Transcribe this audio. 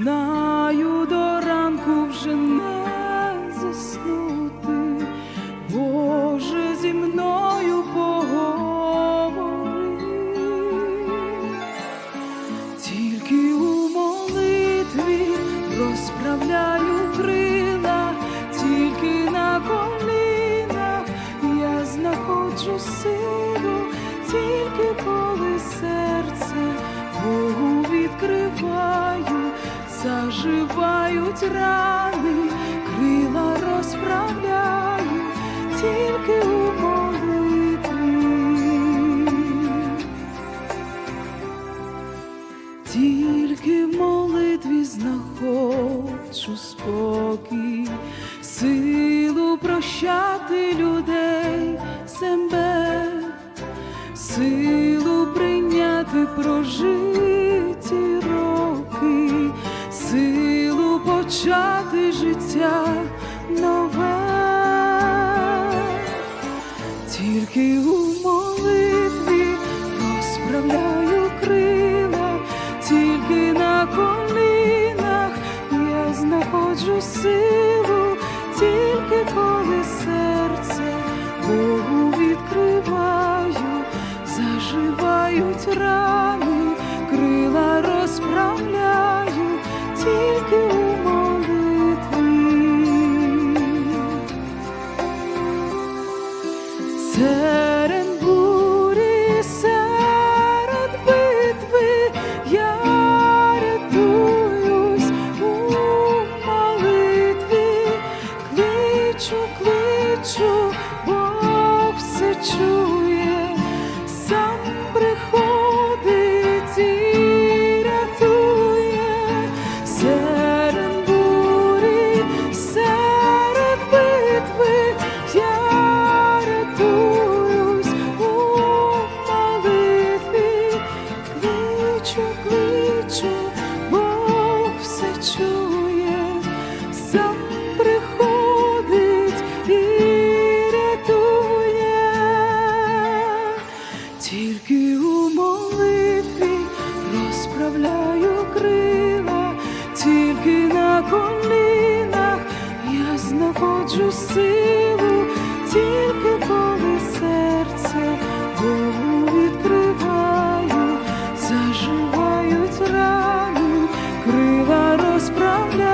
not заживають рани, крила розправляю, тільки у молитві. Тільки в молитві знаходжу спокій, силу прощати людей себе, силу прийняти прожиті роки, почати життя нове. Тільки у молитві розправляю крила, тільки на колінах я знаходжу силу, тільки коли серце Богу відкриваю, заживають рани, крила розправляю, тільки кличу, Бог все чує, сам приходить і рятує, тільки у молитві розправляю крила, тільки на колінах я знаходжу силу, відкриваю,